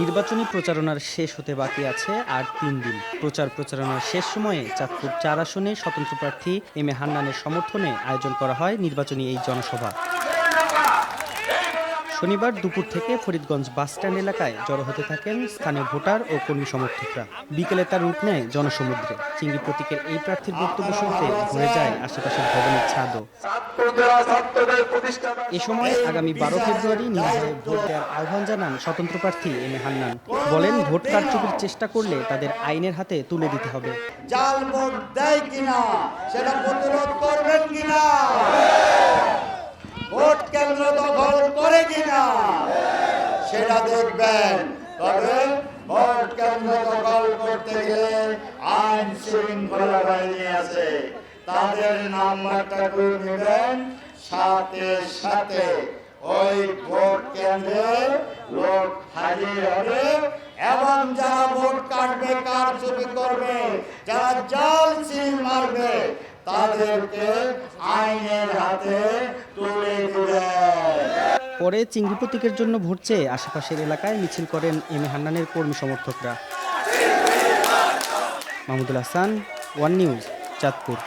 নির্বাচনী প্রচারণার শেষ হতে বাকি আছে আর তিন দিন। প্রচার প্রচারণার শেষ সময়ে চাঁদপুর চার আসনে স্বতন্ত্র প্রার্থী এম এ হান্নানের সমর্থনে আয়োজন করা হয় নির্বাচনী এই জনসভা। শনিবার দুপুর থেকে ফরিদগঞ্জ বাসস্ট্যান্ড এলাকায় জড়ো হতে থাকেন স্থানীয় ভোটার ও কর্মী সমর্থকরা। বিকেলে তার রূপ নেয় জনসমুদ্রে। চিংড়ি প্রতীকের এই প্রার্থীর বক্তব্য শুনতে ভরে যায় আশেপাশের ভবনের ছাদও। এ সময় আগামী বারো ফেব্রুয়ারি নির্ভয়ে ভোট দেওয়ার আহ্বান জানান স্বতন্ত্র প্রার্থী এম এ হান্নান। বলেন ভোট কারচুপির চেষ্টা করলে তাদের আইনের হাতে তুলে দিতে হবে। জাল ভোট দেয় কিনা সেটা প্রতিরোধ করবেন কিনা? ভোট কেন্দ্র দখল করে কিনা? সেটা দেখবেন। তবে ভোট কেন্দ্র দখল করতে গেলে আইন শৃঙ্খলা বাহিনী আছে। তাদের নাম্বারটা করে নেবেন, সাথে সাথে ওই ভোট কেন্দ্রে লোক হাজির হবে এবং যারা ভোট কাটবে, কারচুপি করবে, যারা জাল সিল মারবে, তাদেরকে আইনের হাতে তুলে দিবে পরে চিংড়ি প্রতীকের জন্য ভোট চেয়ে আশেপাশের এলাকায় মিছিল করেন এম এ হান্নানের কর্মী সমর্থকরা। Mahmudul Hasan, one news, Chandpur.